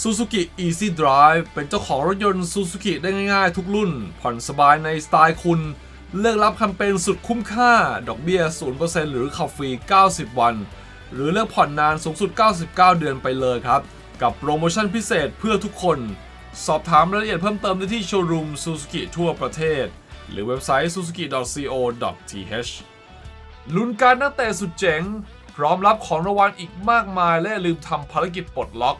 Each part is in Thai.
Suzuki Easy Drive เป็นเจ้าของรถยนต์ Suzuki ได้ง่ายๆ ทุกรุ่น ผ่อนสบายในสไตล์คุณ เลือกรับแคมเปญสุดคุ้มค่า ดอกเบี้ย 0%หรือขับฟรี 90 วัน หรือเลือกผ่อนนานสูงสุด 99 เดือนไปเลยครับ กับโปรโมชั่นพิเศษเพื่อทุกคน สอบถามรายละเอียดเพิ่มเติมได้ที่โชว์รูม Suzuki ทั่วประเทศ หรือเว็บไซต์ suzuki.co.th ลุ้นการนักเตะสุดเจ๋ง พร้อมรับของรางวัลอีกมากมายและอย่าลืมทำภารกิจปลดล็อก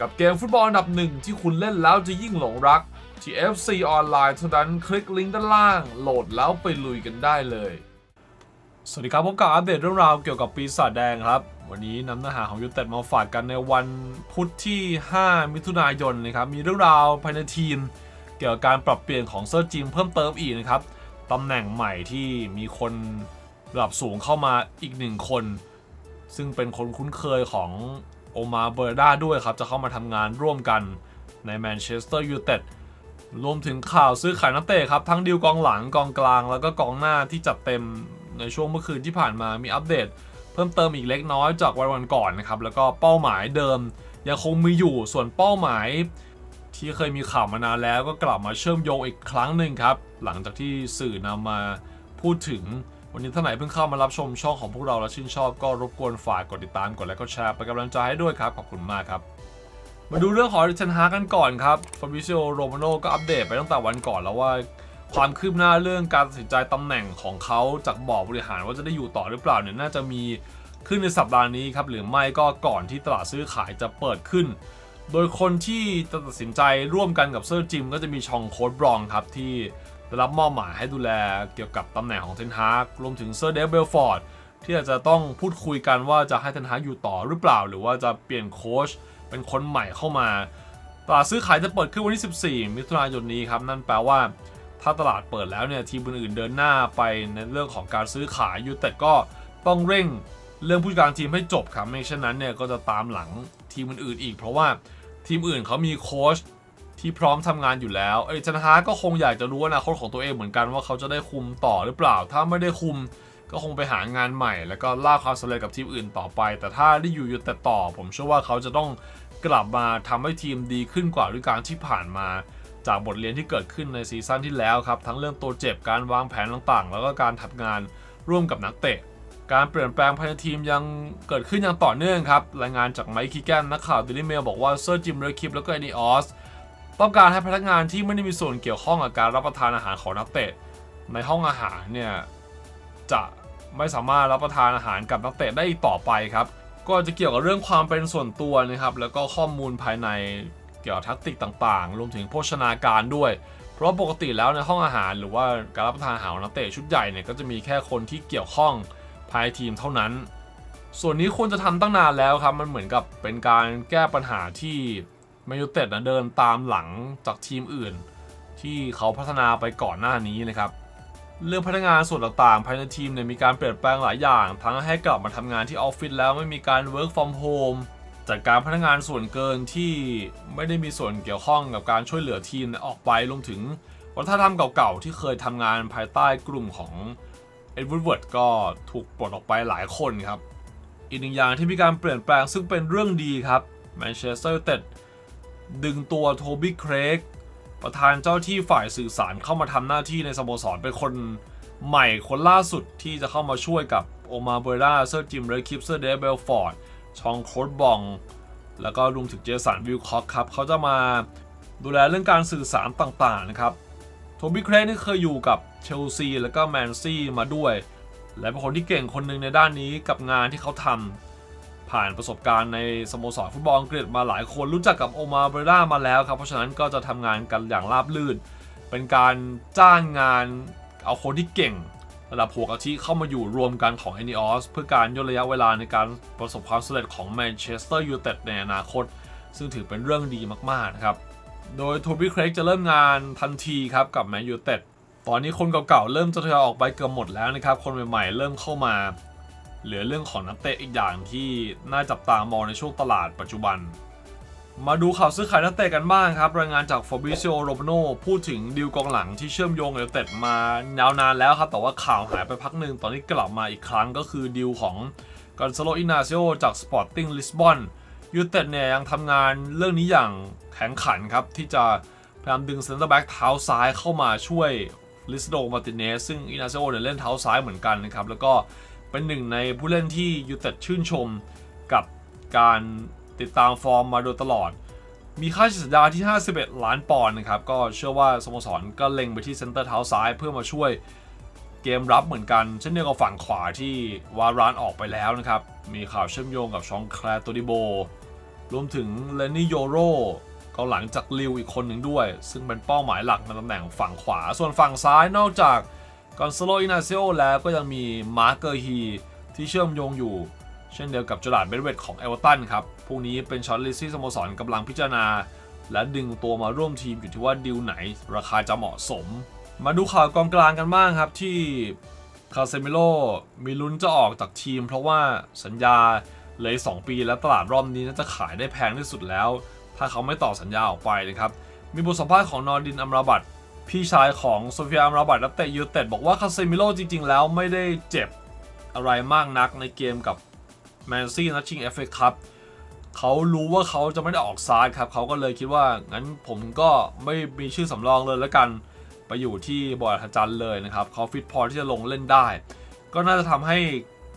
กับเกมฟุตบอลอันดับหนึ่งที่คุณเล่นแล้วจะยิ่งหลงรัก ที่ FC ออนไลน์เท่านั้นคลิกลิงก์ด้านล่าง โหลดแล้วไปลุยกันได้เลย สวัสดีครับพบกับอัปเดตเรื่องราวเกี่ยวกับปีศาจแดงครับ วันนี้นำเนื้อหาของยูเต็ดมาฝากกันในวันพุธที่ 5 มิถุนายนนะครับ มีเรื่องราวภายในทีม เกี่ยวกับการปรับเปลี่ยนของเซอร์จิมเพิ่มเติมอีกนะครับตำแหน่งใหม่ที่มีคนระดับสูงเข้ามาอีกหนึ่งคน ซึ่งเป็นคนคุ้นเคยของ โอมาเบอร์ดาด้วยครับ จะเข้ามาทำงานร่วมกันในแมนเชสเตอร์ยูไนเต็ดรวมถึงข่าวซื้อขายนักเตะครับ ทั้งดีลกองหลังกองกลาง แล้วก็กองหน้าที่จัดเต็มในช่วงเมื่อคืนที่ผ่านมามีอัปเดต เพิ่มเติมอีกเล็กน้อยจากวันวันก่อนนะครับแล้วก็เป้าหมายเดิม ยังคงมีอยู่ส่วนเป้าหมาย ที่เคยมีข่าวมานานแล้วก็กลับมาเชื่อมโยงอีกครั้งหนึ่งครับ หลังจากที่สื่อนำมาพูดถึง วันนี้ท่านไหนเพิ่งเข้ามารับชมช่องของพวกเราและชื่นชอบก็รบกวนฝากกดติดตามกดไลค์กดแชร์เป็นกำลังใจให้ด้วยครับ ขอบคุณมากครับ มาดูเรื่องของดิเทนฮากันก่อนครับฟาบิซิโอโรมาโนก็อัปเดตไปตั้งแต่วันก่อนแล้วว่า ความคืบหน้าเรื่องการตัดสินใจตำแหน่งของเขาจากบอร์ดบริหารว่าจะได้อยู่ต่อหรือเปล่าเนี่ยน่าจะมีขึ้นในสัปดาห์นี้ครับหรือไม่ก็ก่อนที่ตลาดซื้อขายจะเปิดขึ้น โดยคนที่จะตัดสินใจร่วมกันกับเซอร์จิมก็จะมีชองโค้ดบรองครับที่ ได้รับมอบหมายให้ดูแลเกี่ยวกับตำแหน่งของเทนฮากรวมถึงเซอร์เดฟเบลฟอร์ดที่อาจจะต้องพูดคุยกันว่าจะให้เทนฮากอยู่ต่อหรือเปล่า หรือว่าจะเปลี่ยนโค้ชเป็นคนใหม่เข้ามาตลาดซื้อขายจะเปิดขึ้นวันที่ 14 มิถุนายนนี้ครับ นั่นแปลว่า ถ้าตลาดเปิดแล้วเนี่ยทีมอื่นๆเดินหน้าไปในเรื่องของการซื้อขายยูแต่ก็ต้องเร่งเรื่องผู้จัดการทีมให้จบครับไม่เช่นนั้นเนี่ยก็จะตามหลังทีมอื่นๆอีก เพราะว่าทีมอื่นเขามีโค้ช ที่พร้อมทำงานอยู่แล้วเอ้ยจันฮาก็คงอยากจะรู้อนาคตของตัวเองเหมือนกันว่าเขาจะได้คุมต่อหรือเปล่า ถ้าไม่ได้คุมก็คงไปหางานใหม่ แล้วก็ล่าความสำเร็จกับทีมอื่นต่อไป แต่ถ้าได้อยู่ยูแต่ต่อ ผมเชื่อว่าเขาจะต้องกลับมาทำให้ทีมดีขึ้นกว่าฤดูกาลที่ผ่านมา จากบทเรียนที่เกิดขึ้นในซีซั่นที่แล้วครับ ทั้งเรื่องตัวเจ็บการวางแผนต่างๆ แล้วก็การทำงานร่วมกับนักเตะ การเปลี่ยนแปลงภายในทีมยังเกิดขึ้นอย่างต่อเนื่องครับรายงานจากไมค์คิแกนนักข่าวดิลิเมลบอกว่าเซอร์จิมเรคิปแล้วก็เอนิออส ต้องการให้พนักงานที่ไม่ได้มีส่วนเกี่ยวข้องกับการรับประทานอาหารของนักเตะ ในห้องอาหารเนี่ยจะไม่สามารถรับประทานอาหารกับนักเตะได้อีกต่อไปครับ ก็จะเกี่ยวกับเรื่องความเป็นส่วนตัวนะครับ แล้วก็ข้อมูลภายในเกี่ยวกับทักติกต่างๆ รวมถึงโภชนาการด้วย เพราะปกติแล้วในห้องอาหารหรือว่าการรับประทานอาหารนักเตะชุดใหญ่เนี่ยก็จะมีแค่คนที่เกี่ยวข้องภายในทีมเท่านั้น ส่วนนี้ควรจะทำตั้งนานแล้วครับ มันเหมือนกับเป็นการแก้ปัญหาที่ แมนยูเต็ดนะเดินตามหลังจากทีมอื่น ที่เขาพัฒนาไปก่อนหน้านี้นะครับ เรื่องพนักงานส่วนต่างๆ ภายในทีมเนี่ยมีการเปลี่ยนแปลงหลายอย่าง ทั้งให้กลับมาทำงานที่ออฟฟิศแล้วไม่มีการ work from home จัดการพนักงานส่วนเกินที่ไม่ได้มีส่วนเกี่ยวข้องกับการช่วยเหลือทีมออกไปรวมถึงวัฒนธรรมเก่าๆ ที่เคยทำงานภายใต้กลุ่มของเอ็ดวูดเวิร์ดก็ถูกปลดออกไปหลายคนครับ อีกหนึ่งอย่างที่มีการเปลี่ยนแปลงซึ่งเป็นเรื่องดีครับแมนเชสเตอร์ยูไนเต็ด ดึงตัวโทบี้เครกประธานเจ้าที่ฝ่ายสื่อสารเข้ามาทำหน้าที่ในสโมสรเป็นคนใหม่คนล่าสุดที่จะเข้ามาช่วยกับโอมาเบร่าเซอร์จิมเรคิปเซอร์เดเบลฟอร์ดชองโคดบอง แล้วก็รวมถึงเจสันวิลคอกครับ เขาจะมาดูแลเรื่องการสื่อสารต่างๆนะครับโทบี้เครกนี่เคยอยู่กับเชลซีแล้วก็แมนซีมาด้วย และเป็นคนที่เก่งคนหนึ่งในด้านนี้กับงานที่เขาทำ ผ่านประสบการณ์ในสโมสรฟุตบอลอังกฤษมาหลายคนรู้จักกับโอมาเบรด้ามาแล้วครับ เพราะฉะนั้นก็จะทำงานกันอย่างราบรื่น เป็นการจ้างงานเอาคนที่เก่งระดับหัวกะทิเข้ามาอยู่รวมกันของ n อ o s เพื่อการย่นระยะเวลาในการประสบความสำเร็จของแมนเชสเตอร์ยูไนเต็ดในอนาคต ซึ่งถือเป็นเรื่องดีมากๆนะครับ โดยโทบี้เครกจะเริ่มงานทันทีครับกับแมนยูไนเต็ดตอนนี้คนเก่าๆเริ่มจะทยอยออกไปเกือบหมดแล้วนะครับ คนใหม่ๆเริ่มเข้ามา เหลือเรื่องของนักเตะอีกอย่างที่น่าจับตามองในช่วงตลาดปัจจุบัน มาดูข่าวซื้อขายนักเตะกันบ้างครับ รายงานจากฟ a บิ i ิโอโร a โนพูดถึงดีลกองหลังที่เชื่อมโยงกับยูเต็ดมายาวนานแล้วครับ แต่ว่าข่าวหายไปพักหนึ่งตอนนี้กลับมาอีกครั้งก็คือดีลของกอนซาโลอินาซิโอจากสปอร์ติ้งลิสบอนยูเต็ดเนี่ยยังทำงานเรื่องนี้อย่างแข็งขันครับ ที่จะพยายามดึงเซนเตอร์แบ็กเท้าซ้ายเข้ามาช่วยลิสโดมาติเนสซึ่งอินาเซโอเนี่ยเล่นเท้าซ้ายเหมือนกันนะครับ แล้วก็ เป็นหนึ่งในผู้เล่นที่ยูเต็ดชื่นชมกับการติดตามฟอร์มมาโดยตลอด มีค่าสัญญาที่ 51 ล้านปอนด์นะครับ ก็เชื่อว่าสโมสรก็เล็งไปที่เซนเตอร์เท้าซ้ายเพื่อมาช่วยเกมรับเหมือนกัน เช่นเดียวกับฝั่งขวาที่วารานออกไปแล้วนะครับ มีข่าวเชื่อมโยงกับชองแคลร์โตดิโบ รวมถึงเลนนี่โยโรก็หลังจากลิวอีกคนหนึ่งด้วย ซึ่งเป็นเป้าหมายหลักในตำแหน่งฝั่งขวา ส่วนฝั่งซ้ายนอกจาก กอนซาโลอินาเซโอแล้วก็ยังมีมาร์เกอร์ฮีที่เชื่อมโยงอยู่ เช่นเดียวกับจอร์ดเบนเวตของเอเวอร์ตันครับ พวกนี้เป็นช็อตลิสที่สโมสรกำลังพิจารณา และดึงตัวมาร่วมทีมอยู่ที่ว่าดิวไหน ราคาจะเหมาะสม มาดูข่าวกองกลางกันบ้างครับที่คาเซมิโลมีลุ้นจะออกจากทีม เพราะว่าสัญญาเลย2ปีและตลาดรอบนี้น่าจะขายได้แพงที่สุดแล้ว ถ้าเขาไม่ต่อสัญญาออกไปนะครับ มีบทสัมภาษณ์ของนอร์ดินอัมราบัต พี่ชายของโซเฟียอัมราบัตนักเตะยูเต็ดบอกว่าคาเซมิโลจริง ๆ แล้วไม่ได้เจ็บอะไรมากนักในเกมกับแมนซี่นัดชิงเอฟเอคัพเขารู้ว่าเขาจะไม่ได้ออกซ้ายครับเขาก็เลยคิดว่างั้นผมก็ไม่มีชื่อสำรองเลยแล้วกันไปอยู่ที่บอยทัจันเลยนะครับเขาฟิตพอที่จะลงเล่นได้ ก็น่าจะทำให้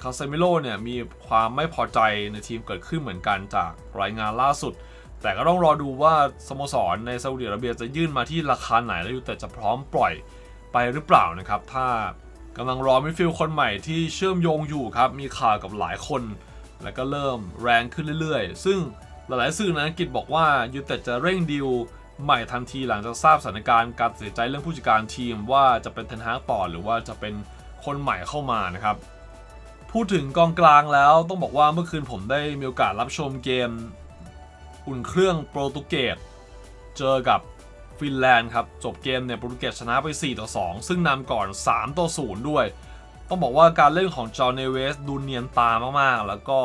คาเซมิโลเนี่ยมีความไม่พอใจในทีมเกิดขึ้นเหมือนกันจากรายงานล่าสุด แต่ก็ต้องรอดูว่าสโมสรในซาอุดิอาระเบียจะยื่นมาที่ราคาไหนแล้วยูแต่จะพร้อมปล่อยไปหรือเปล่านะครับ ถ้ากำลังรอมิดฟิลด์คนใหม่ที่เชื่อมโยงอยู่ครับ มีข่าวกับหลายคน แล้วก็เริ่มแรงขึ้นเรื่อยๆ ซึ่งหลายๆสื่อในอังกฤษบอกว่ายูเต็ดจะเร่งดีลใหม่ทันทีหลังจากทราบสถานการณ์การตัดสินใจเรื่องผู้จัดการทีมว่าจะเป็นเทนฮากต่อหรือว่าจะเป็นคนใหม่เข้ามานะครับ พูดถึงกองกลางแล้วต้องบอกว่าเมื่อคืนผมได้มีโอกาสรับชมเกม อุ่นเครื่องโปรตุเกสเจอกับฟินแลนด์ครับ จบเกมเนี่ยโปรตุเกสชนะไป 4 ต่อ 2 ซึ่งนำก่อน 3 ต่อ 0 ด้วย ต้องบอกว่าการเล่นของจอห์นเนเวสดูเนียนตามากๆ แล้วก็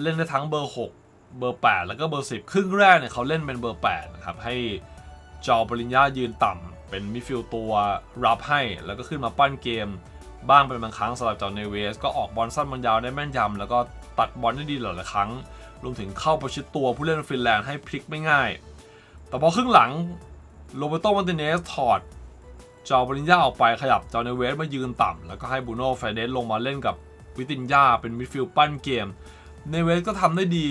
เล่นได้ทั้งเบอร์ 6 เบอร์ 8 แล้วก็เบอร์ 10 ครึ่งแรกเนี่ยเขาเล่นเป็นเบอร์ 8 นะครับ ให้จอปริญญายืนต่ำเป็นมิดฟิลด์ตัวรับให้แล้วก็ขึ้นมาปั้นเกม บ้างเป็นบางครั้งสำหรับจอห์นเนเวสก็ออกบอลสั้นบอลยาวได้แม่นยำแล้วก็ ตัดบอลได้ดีหลายๆครั้ง รวมถึงเข้าประชิดตัวผู้เล่นฟินแลนด์ให้พลิกไม่ง่าย แต่พอครึ่งหลังโรเบโตมันติเนสถอดจอปริญญาออกไปขยับจอเนเวสมายืนต่ำแล้วก็ให้บูโน่ไฟเดสลงมาเล่นกับวิตินยาเป็นมิดฟิลด์ปั้นเกม เนเวสก็ทำได้ดี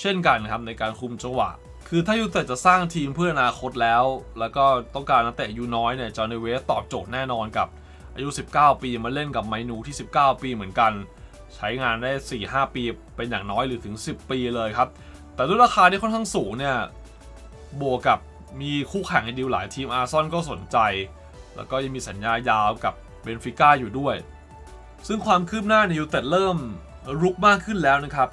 เช่นกันครับในการคุมจังหวะ คือถ้ายูเต็ดจะสร้างทีมเพื่ออนาคตแล้ว แล้วก็ต้องการนักเตะอายูน้อยเนี่ยจอเนเวสตอบโจทย์แน่นอนกับอายุ 19 ปีมาเล่นกับไมนูที่ 19 ปีเหมือนกัน ใช้งานได้ 4-5 ปีเป็นอย่างน้อยหรือถึง 10 ปีเลยครับ แต่ด้วยราคาที่ค่อนข้างสูงเนี่ยบวกกับมีคู่แข่งในดีลหลายทีมอาร์ซอนก็สนใจ แล้วก็ยังมีสัญญายาวกับเบนฟิก้าอยู่ด้วย ซึ่งความคืบหน้าในยูเต็ดเริ่มรุกมากขึ้นแล้วนะครับ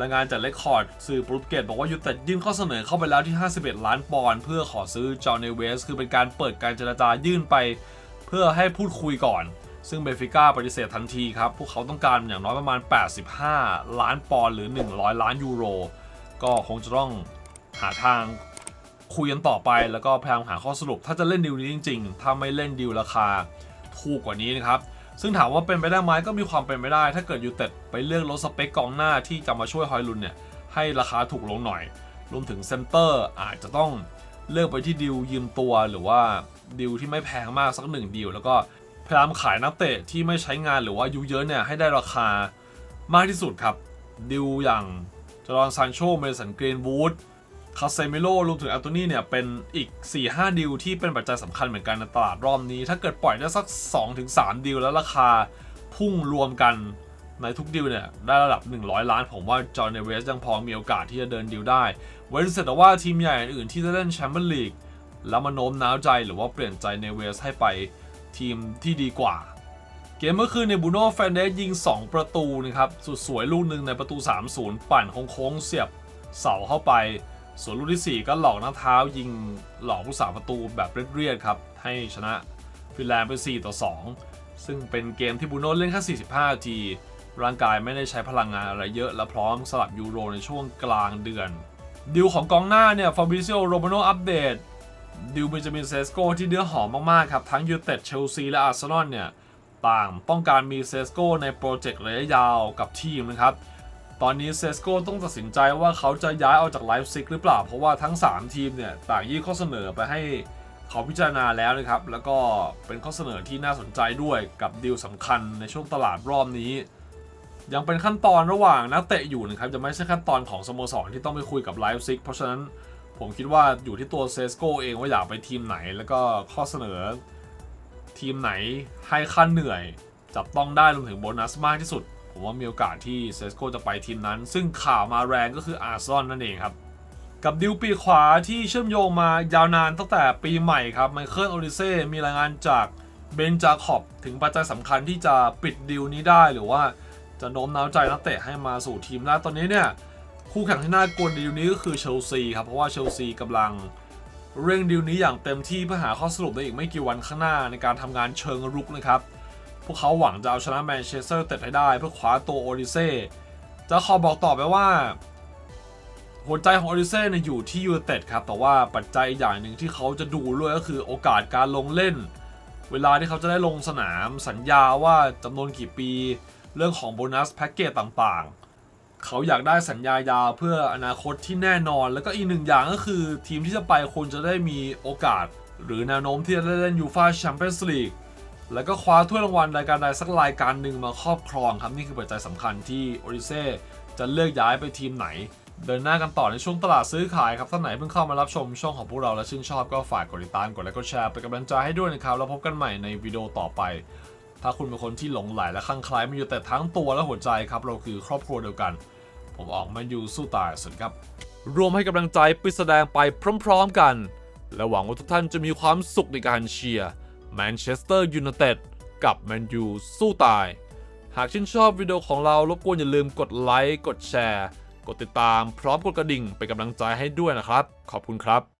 รายงานจากเลคคอร์ดสื่อโปรตุเกสบอกว่ายูเต็ดยื่นข้อเสนอเข้าไปแล้วที่ 51 ล้านปอนด์เพื่อขอซื้อจอห์นเนเวส คือเป็นการเปิดการเจรจายื่นไป เพื่อให้พูดคุยก่อน ซึ่งเบฟิก้าปฏิเสธทันทีครับ พวกเขาต้องการอย่างน้อยประมาณ 85 ล้านปอนด์หรือ 100 ล้านยูโร ก็คงจะต้องหาทางคุยกันต่อไปแล้วก็พยายามหาข้อสรุป ถ้าจะเล่นดีลนี้จริง ๆ ถ้าไม่เล่นดีลราคาถูกกว่านี้นะครับ ซึ่งถามว่าเป็นไปได้ไหมก็มีความเป็นไปได้ ถ้าเกิดยูเต็ดไปเลือกลดสเปคกองหน้าที่จะมาช่วยฮอยลุนเนี่ยให้ราคาถูกลงหน่อย รวมถึงเซนเตอร์อาจจะต้องเลือกไปที่ดิวยืมตัวหรือว่าดิวที่ไม่แพงมากสักหนึ่งดิวแล้วก็ พยายามขายนักเตะที่ไม่ใช้งานหรือว่าอายุเยอะเนี่ยให้ได้ราคามากที่สุดครับ ดิวอย่างจอร์นซานโชเมสันกรีนวูดคาเซมิโลรวมถึงอัลโตนี่เนี่ยเป็นอีก 4-5 ดิวที่เป็นปัจจัยสำคัญเหมือนกันในตลาดรอบนี้ ถ้าเกิดปล่อยได้สัก 2-3 ดิวแล้วราคาพุ่งรวมกันในทุกดิวเนี่ยได้ระดับ 100 ล้าน ผมว่าจอห์นเนเวสยังพอมีโอกาสที่จะเดินดิวได้ไว้ดูเสแต่ว่าทีมใหญ่อื่นที่จะเล่นแชมเปี้ยนลีกแล้วมาโน้มน้าวใจหรือว่าเปลี่ยนใจเนเวสให้ไป ทีมที่ดีกว่า เกมเมื่อคืนในบูโน่แฟนเดสยิง 2 ประตูนะครับสุดสวยลูกหนึ่งในประตู 3-0 ปั่นโค้งเสียบเสาเข้าไป ส่วนลูกที่ 4 ก็หลอกนักเท้ายิงหลอกผู้สาประตูแบบเรียดๆครับ ให้ชนะฟินแลนด์ไป4ต่อ 2 ซึ่งเป็นเกมที่บูโน่เล่นแค่45นาทีร่างกายไม่ได้ใช้พลังงานอะไรเยอะและพร้อมสลับยูโรในช่วงกลางเดือน ดิวของกองหน้าเนี่ยฟาบริซิโอโรมาโนอัปเดต ดิวเบนจามินเซสโกที่เนื้อหอมมากๆครับ ทั้งยูเต็ดเชลซีและอาร์เซนอลเนี่ย ต่างต้องการมีเซสโกในโปรเจกต์ระยะยาวกับทีมนะครับ ตอนนี้เซสโกต้องตัดสินใจว่าเขาจะย้ายออกจากไลฟ์ซิกหรือเปล่า เพราะว่าทั้ง 3 ทีมเนี่ย ต่างยื่นข้อเสนอไปให้เขาพิจารณาแล้วนะครับ แล้วก็เป็นข้อเสนอที่น่าสนใจด้วยกับดีลสำคัญในช่วงตลาดรอบนี้ ยังเป็นขั้นตอนระหว่างนักเตะอยู่นะครับจะไม่ใช่ขั้นตอนของสโมสรที่ต้องไปคุยกับไลฟ์ซิกเพราะฉะนั้น ผมคิดว่าอยู่ที่ตัวเซสโกเองว่าอยากไปทีมไหน แล้วก็ข้อเสนอทีมไหนให้ค่าเหนื่อย จับต้องได้รวมถึงโบนัสมากที่สุด ผมว่ามีโอกาสที่เซสโกจะไปทีมนั้น ซึ่งข่าวมาแรงก็คืออาร์ซอนนั่นเองครับ กับดิวปีขวาที่เชื่อมโยงมายาวนานตั้งแต่ปีใหม่ครับไมเคิลโอริเซ่มีรายงานจากเบนจาคอบถึงปัจจัยสำคัญที่จะปิดดิวนี้ได้หรือว่าจะโน้มน้าวใจนักเตะให้มาสู่ทีมได้ตอนนี้เนี่ย คู่แข่งที่น่ากลัวนดิวนี้ก็คือเชลซีครับ เพราะว่าเชลซีกำลังเร่งดิวนี้อย่างเต็มที่เพื่อหาข้อสรุปในอีกไม่กี่วันข้างหน้าในการทำงานเชิงรุกนะครับ พวกเขาหวังจะเอาชนะแมนเชสเตอร์เต็ดให้ได้เพื่อคว้าตัวโอริเซ่จะขอบอกต่อไปว่า หัวใจของโอริเซ่เนี่ยอยู่ที่ยูเต็ดครับ แต่ว่าปัจจัยอย่างหนึ่งที่เขาจะดูด้วยก็คือโอกาสการลงเล่น เวลาที่เขาจะได้ลงสนามสัญญาว่าจำนวนกี่ปี เรื่องของโบนัสแพ็กเกจต่างๆ เขาอยากได้สัญญายาวเพื่ออนาคตที่แน่นอน แล้วก็อีกหนึ่งอย่างก็คือทีมที่จะไปควรจะได้มีโอกาส หรือแนวโน้มที่จะได้เล่นยูฟาแชมเปี้ยนส์ลีกแล้วก็คว้าถ้วยรางวัลรายการใดสักรายการหนึ่งมาครอบครองครับนี่คือปัจจัยสำคัญที่โอริเซ่จะเลือกย้ายไปทีมไหน เดินหน้ากันต่อในช่วงตลาดซื้อขายครับท่านไหนเพิ่งเข้ามารับชมช่องของพวกเราและชื่นชอบก็ฝากกดติดตามกดไลค์กดแชร์เป็นกำลังใจให้ด้วยนะครับแล้วพบกันใหม่ในวิดีโอต่อไป ถ้าคุณเป็นคนที่หลงไหลและคลั่งไคล้มาอยู่แต่ทั้งตัวและหัวใจครับ เราคือครอบครัวเดียวกัน ผมออกมาอยู่สู้ตายสวัสดีครับ รวมให้กำลังใจไปแสดงไปพร้อมๆกัน และหวังว่าทุกท่านจะมีความสุขในการเชียร์แมนเชสเตอร์ยูไนเต็ดกับแมนยูสู้ตาย หากชื่นชอบวิดีโอของเรารบกวนอย่าลืมกดไลค์กดแชร์ กดติดตามพร้อมกดกระดิ่งเป็นกำลังใจให้ด้วยนะครับ ขอบคุณครับ